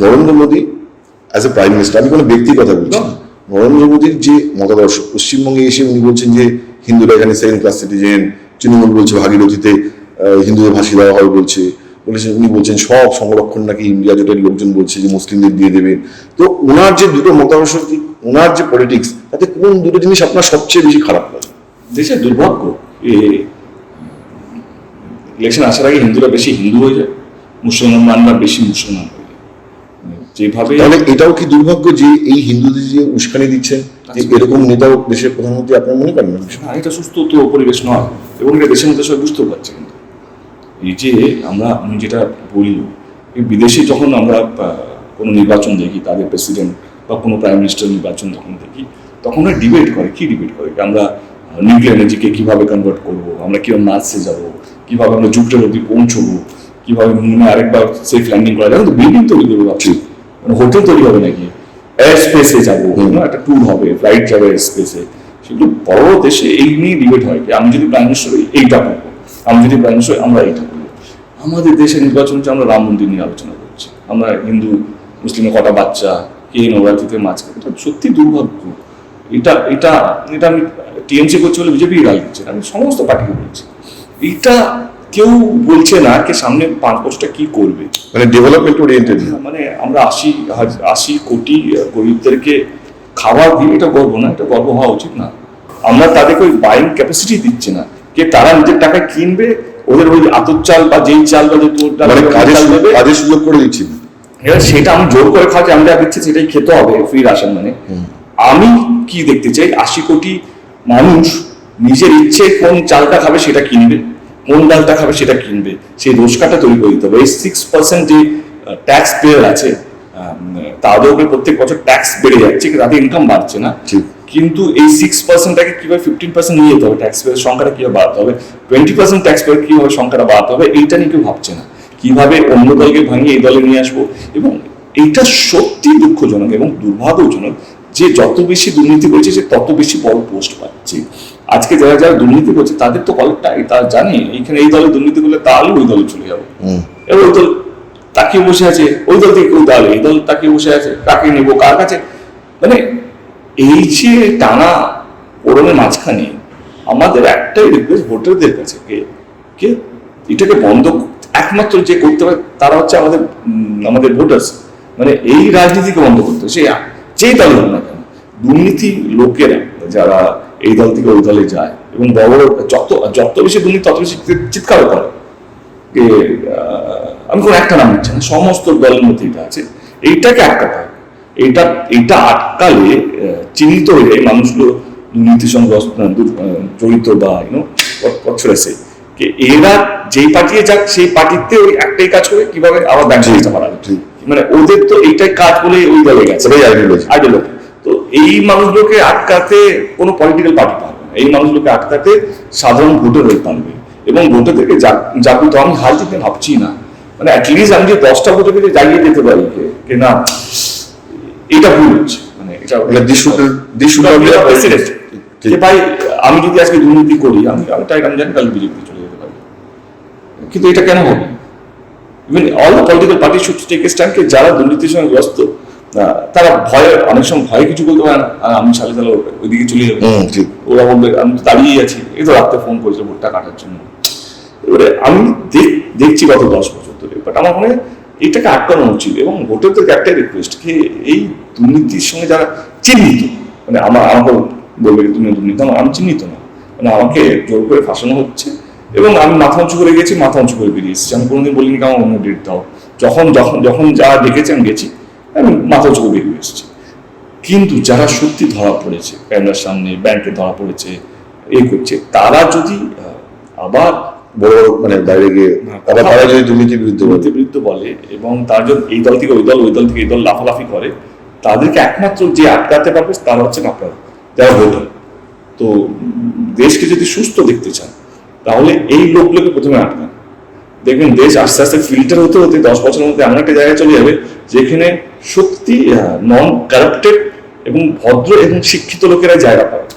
Narendra Modi as a prime minister আমি কোনো ব্যক্তির কথা বলছি নরেন্দ্র মোদীর যে মতাদর্শ পশ্চিমবঙ্গে এসে উনি বলছেন যে হিন্দুরা এখানে সেকেন্ড ক্লাস সিটিজেন তৃণমূল বলছে ভাগীরথীতে হিন্দুদের ফাঁসি দেওয়া হবে বলছে। বলেছেন উনি বলছেন সব সংরক্ষণ নাকি ইন্ডিয়া জোটের লোকজন বলছে যে মুসলিমদের দিয়ে দেবেন। তো ওনার যে দুটো মতাদর্শ ওনার যে পলিটিক্স তাতে কোন দুটো জিনিস আপনার সবচেয়ে বেশি খারাপ লাগে? দেশের দুর্ভাগ্য ইলেকশন আসার আগে হিন্দুরা বেশি হিন্দু হয়ে যায় মুসলমানরা বেশি মুসলমান হয়ে যেভাবে এটাও কি দুর্ভাগ্য যে এই হিন্দুদের যে উস্কানি দিচ্ছেন যে এরকম নেতাও দেশের প্রধানমন্ত্রী আপনার মনে করেন না? এটা সুস্থ তো পরিবেশ নয়। এবং এটা দেশের মধ্যে সবাই বুঝতেও পারছে কিন্তু। এই যে আমরা আমি যেটা বলি বিদেশে যখন আমরা কোনো নির্বাচন দেখি তাদের প্রেসিডেন্ট বা কোনো প্রাইম মিনিস্টার নির্বাচন যখন দেখি তখন ওরা ডিবেট করে। কি ডিবেট করে? আমরা নিউক্লিয়ার এনার্জিকে কীভাবে কনভার্ট করব? আমরা কীভাবে মার্সে যাব? কীভাবে আমরা জুপিটার অব্দি পৌঁছবো? কীভাবে আরেকবার সেফ ল্যান্ডিং করা যায়? তো বিল্ডিং তৈরি করব ভাবছি। মানে হোটেল তৈরি হবে নাকি? এয়ার স্পেসে যাব একটা ট্যুর হবে ফ্লাইট যাবে এয়ার স্পেসে সেগুলো বড় দেশে এই নিয়ে ডিবেট হয় কি আমি যদি প্রাইম মিনিস্টার হই এইটা করব আমি যদি প্রাইম মিনিস্টার আমরা এইটা করব। আমাদের দেশে নির্বাচন হচ্ছে আমরা রাম মন্দির নিয়ে আলোচনা করছি। আমরা হিন্দু মুসলিমের কটা বাচ্চা কে নবরাত্রিতে মাছ খাবে এটা সত্যি দুর্ভাগ্য। এটা এটা এটা আমি টিএমসি করছি বলে বিজেপি গাল দিচ্ছে আমি সমস্ত পার্টিকে বলছি। এটা কেউ বলছে না কে সামনে পাঁচ বছরটা কি করবে। মানে ডেভেলপমেন্ট ওরিয়েন্টেড মানে আমরা আশি আশি কোটি গরিবদেরকে খাবার দিই এটা গর্ব না এটা গর্ব হওয়া উচিত না। আমরা তাদেরকে ওই বাইং ক্যাপাসিটি দিচ্ছি না কে তারা নিজের টাকায় কিনবে ওদের ওই আতর চাল বা যেই চাল বা যে মানে কাজের সুযোগ- করে দিচ্ছি এবার সেটা আমি জোর করে খাওয়াচ্ছি আমরা দিচ্ছি সেটাই খেতে হবে ফ্রি রাশন মানে। আমি কি দেখতে চাই? আশি কোটি মানুষ নিজের ইচ্ছে কোন চালটা খাবে সেটা কিনবে। কোন ডালটা খাবে সেটা কিনবে। সেই রোজগারটা তৈরি করে দিতে হবে। এই সিক্স পার্সেন্ট যে ট্যাক্স পেয়ার আছে তাদের উপরে প্রত্যেক বছর ট্যাক্স বেড়ে যাচ্ছে তাদের ইনকাম বাড়ছে না। কিন্তু এই সিক্স পার্সেন্টটাকে কীভাবে ফিফটিন পার্সেন্ট নিয়ে যেতে হবে? ট্যাক্স পেয়ার সংখ্যাটা কীভাবে বাড়াতে হবে? টোয়েন্টি পার্সেন্ট ট্যাক্স পেয়ার কীভাবে সংখ্যাটা বাড়াতে হবে? এইটা নিয়ে কেউ ভাবছে না। কীভাবে অন্য দলকে ভাঙিয়ে এই দলে নিয়ে আসব? এবং এইটা সত্যি দুঃখজনক এবং দুর্ভাগ্যজনক যে যত বেশি দুর্নীতি করেছে সে তত বেশি বড় পোস্ট পাচ্ছে। আজকে যারা যারা দুর্নীতি করছে তাদের তো কলেজটাই তারা জানে এইখানে এই দলে দুর্নীতি করলে তাহলে ওই দলে চলে যাব। এবার ওই দল তাকিয়ে বসে আছে ওই দল থেকে ওই দল এই দল তাকিয়ে বসে আছে কাকে নেব কার কাছে? মানে এই যে টানা ওরমের মাঝখানে আমাদের একটাই রিকোয়েস্ট ভোটারদের কাছে কে? কে? এটাকে বন্ধ একমাত্র যে করতে পারে তারা হচ্ছে আমাদের আমাদের ভোটার্স মানে এই রাজনীতিকে বন্ধ করতে হবে। সে যেই দল হোক না কেন দুর্নীতি লোকেরা যারা এই দল থেকে ওই দলে যায় এবং বড় বড় যত যত বেশি দুর্নীতি তত বেশি চিৎকার করে। যে আমি কোনো একটা নাম নিচ্ছি না সমস্ত দলের মধ্যে এটা আছে। এইটাকে আটকাতে হবে। এইটা এইটা আটকালে চিহ্নিত হয়ে যায় মানুষগুলো দুর্নীতির সঙ্গে জড়িত বা ইউনো পছড়েছে এরা যেই পার্টিতে যাক সেই পার্টিতে ওই একটাই কাজ করে কীভাবে আবার ঠিক। মানে ওদের তো এইটাই কাজ বলে ওই দলে গেছে। আইডিওলজি এই মানুষগুলোকে আটকাতে কোনো পলিটিক্যাল পার্টি পারবে না। এই মানুষগুলোকে আটকাতে সাধারণ ভোটারদের পারবে এবং ভোটারদেরকে জাগ্রত আমি হাল দিতে ভাবছি না। মানে অ্যাটলিস্ট আমি যে দশটা ভোটারকে যে জাগিয়ে দিতে পারি যে- না এটা ভুল হচ্ছে। মানে। যে ভাই আমি যদি আজকে দুর্নীতি করি আমি আমি তাই আমি জানি কাল বিজেপি চলে যেতে পারি কিন্তু এটা কেন হবে? Even all the political party should take a stand যারা দুর্নীতির সঙ্গে আহ, তারা ভয়ে অনেক সময় ভয়ে কিছু বলতে পারে না। আমি সালে তাহলে ওইদিকে চলে যাব। ওরা বলবে আমি তো দাঁড়িয়ে আছি। এই তো রাত্রে ফোন করেছিল ভোটটা কাটার জন্য। এবারে আমি দেখ- দেখছি গত দশ বছর ধরে। বাট আমার মনে হয় এইটাকে আটকানো উচিত। এবং ভোটারদেরকে একটাই রিকোয়েস্ট কি এই দুর্নীতির সঙ্গে যারা চিহ্নিত মানে আমার আমাকে বলবে তুমি দুর্নীতি আমার আমি চিহ্নিত না। মানে আমাকে জোর করে ফাঁসানো হচ্ছে। এবং আমি মাথা উঁচু করে গেছি মাথা উঁচু করে বেরিয়ে এসেছি। আমি কোনোদিন বলিনি কি আমার অন্য ডেট দাও। যখন যখন যখন যা ডেকেছে আমি গেছি। মাথা উঁচু বেরিয়ে এসেছি। কিন্তু যারা সত্যি ধরা পড়েছে ক্যামেরার সামনে ব্যাংকে ধরা পড়েছে এ করছে তারা যদি আবার বড় মানে বাইরে গিয়ে আবার তারা যদি দুর্নীতির বিরুদ্ধে দুর্নীতির বিরুদ্ধে বলে এবং তার জন্য এই দল থেকে ওই দল ওই দল থেকে এই দল লাফালাফি করে তাদেরকে একমাত্র যে আটকাতে পারবে তারা হচ্ছেন আপনারা যারা ভোটার। তো দেশকে যদি সুস্থ দেখতে চান তাহলে এই লোকগুলোকে প্রথমে আটকান। দেখবেন দেশ আস্তে আস্তে ফিল্টার হতে হতে দশ বছরের মধ্যে এমন একটা জায়গায় চলে যাবে, যেখানে সত্যি নন কারাপ্টেড এবং ভদ্র এবং শিক্ষিত লোকেরা জায়গা পাবে।